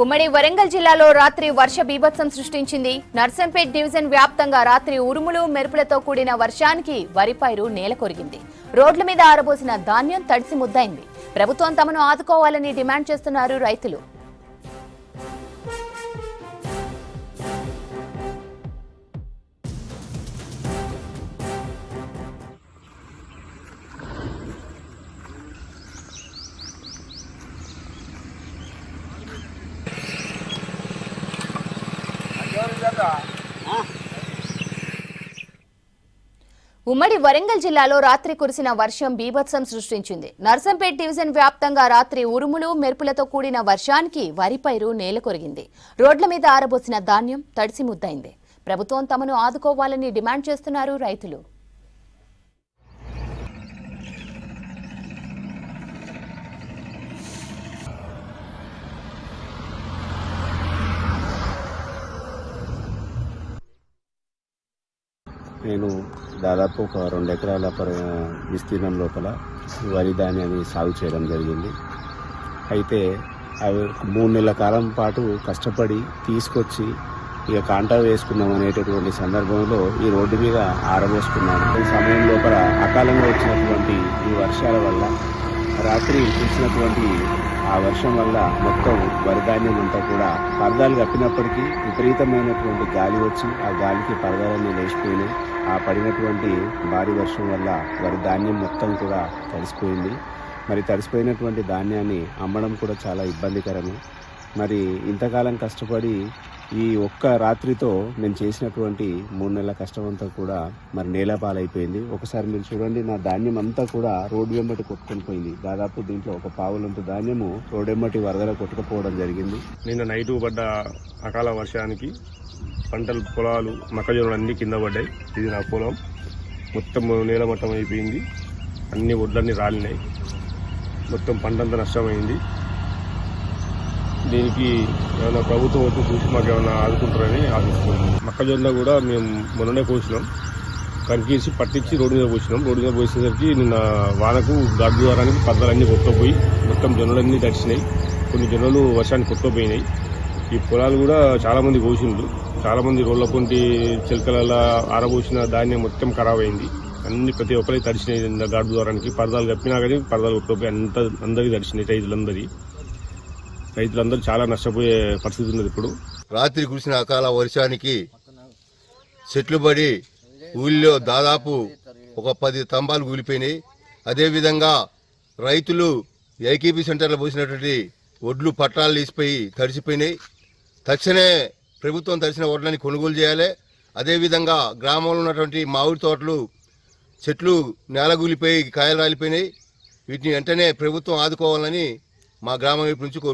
ఉమ్మడి వరంగల్ జిల్లాలో రాత్రి వర్ష బీభత్సం సృష్టించింది. నర్సంపేట్ డివిజన్ వ్యాప్తంగా రాత్రి ఉరుములు మెరుపులతో కూడిన వర్షానికి వరి పైరు రోడ్ల మీద ఆరబోసిన ధాన్యం తడిసి ముద్దైంది ప్రభుత్వం తమను ఆదుకోవాలని డిమాండ్ చేస్తున్నారు రైతులు. ఉమ్మడి వరంగల్ జిల్లాలో రాత్రి కురిసిన వర్షం బీభత్సం సృష్టించింది. నర్సంపేట్ డివిజన్ వ్యాప్తంగా రాత్రి ఉరుములు మెరుపులతో కూడిన వర్షానికి వరి పైరు రోడ్ల మీద ఆరబోసిన ధాన్యం తడిసి ముద్దైంది ప్రభుత్వం తమను ఆదుకోవాలని డిమాండ్ చేస్తున్నారు రైతులు. నేను దాదాపు ఒక రెండు ఎకరాల పర- విస్తీర్ణం లోపల వరి ధాన్యాన్ని సాగు చేయడం జరిగింది. అయితే అవి మూడు నెలల కాలం పాటు కష్టపడి తీసుకొచ్చి ఇక కాంటా వేసుకున్నాం అనేటటువంటి సందర్భంలో ఈ రోడ్డు మీద ఆరబోసుకున్నాను. ఈ సమయం లోపల అకాలంగా వచ్చినటువంటి ఈ వర్షాల వల్ల రాత్రి కురిసినటువంటి ఆ వర్షం వల్ల మొత్తం వరిధాన్యం అంతా కూడా పరదాలు కప్పినప్పటికీ విపరీతమైనటువంటి గాలి వచ్చి ఆ గాలికి పరదాలన్నీ లేచిపోయినాయి. ఆ పడినటువంటి భారీ వర్షం వల్ల వరి ధాన్యం మొత్తం కూడా తడిసిపోయింది. మరి తడిసిపోయినటువంటి ధాన్యాన్ని అమ్మడం కూడా చాలా ఇబ్బందికరము. మరి ఇంతకాలం కష్టపడి ఈ ఒక్క రాత్రితో నేను చేసినటువంటి మూడు నెలల కష్టం అంతా కూడా మరి నేల పాలైపోయింది. ఒకసారి మీరు చూడండి నా ధాన్యం అంతా కూడా రోడ్డు వెంబటి కొట్టుకొని పోయింది. దాదాపు దీంట్లో ఒక పావులంత ధాన్యము రోడ్డు వెంబటి వరదలో కొట్టుకుపోవడం జరిగింది. నిన్న నైటు పడ్డ అకాల వర్షానికి పంటలు పొలాలు మొక్కజొన్నలు అన్నీ కింద పడ్డాయి. ఇది నా పొలం. మొత్తం నేలమట్టం అయిపోయింది. అన్ని ఒడ్లన్నీ రాలినాయి. మొత్తం పంటంతా నష్టమైంది. దీనికి ఏమైనా ప్రభుత్వం వచ్చి చూసి మాకు ఏమైనా ఆదుకుంటారని ఆశిస్తున్నాం మొక్కజొన్న కూడా మేము మొన్ననే కోసినాం. కనికేసి పట్టించి రోడ్డు మీద పోసినాం. రోడ్డు మీద పోసేసరికి నిన్న వానకు గాడ్ ద్వారానికి పద్దలన్నీ కొట్టుకుపోయి మొత్తం జొన్నలన్నీ తడిచినాయి కొన్ని జొన్నలు వర్షానికి కొట్టుకుపోయినాయి. ఈ పొలాలు కూడా చాలామంది కోసిండ్రు. చాలా మంది రోడ్ల చిలకల ఆరబోసిన ధాన్యం మొత్తం ఖరాబ్ అయింది. అన్ని ప్రతి ఒక్కరికి తడిచినాయి గాడ్ ద్వారానికి పరదాలు కప్పినా కానీ పరదాలు కొట్టుకుపోయి అంత అందరికి తడిచినాయి రైతులందరి రైతులందరూ చాలా నష్టపోయే పరిస్థితి ఉన్నది ఇప్పుడు. రాత్రి కురిసిన అకాల వర్షానికి చెట్లు పడి ఊళ్ళో దాదాపు ఒక పది స్తంభాలు కూలిపోయినాయి. అదేవిధంగా రైతులు ఏకేపీ సెంటర్లో పోసినటువంటి ఒడ్లు పట్టాలు తీసిపోయి తడిసిపోయినాయి. తక్షణమే ప్రభుత్వం తడిసిన వడ్లని కొనుగోలు చేయాలి. అదేవిధంగా గ్రామంలో ఉన్నటువంటి మామిడి తోటలు చెట్లు నేలగూలిపోయి కాయలు రాలిపోయినాయి. వీటిని వెంటనే ప్రభుత్వం ఆదుకోవాలని మా గ్రామం వైపు నుంచి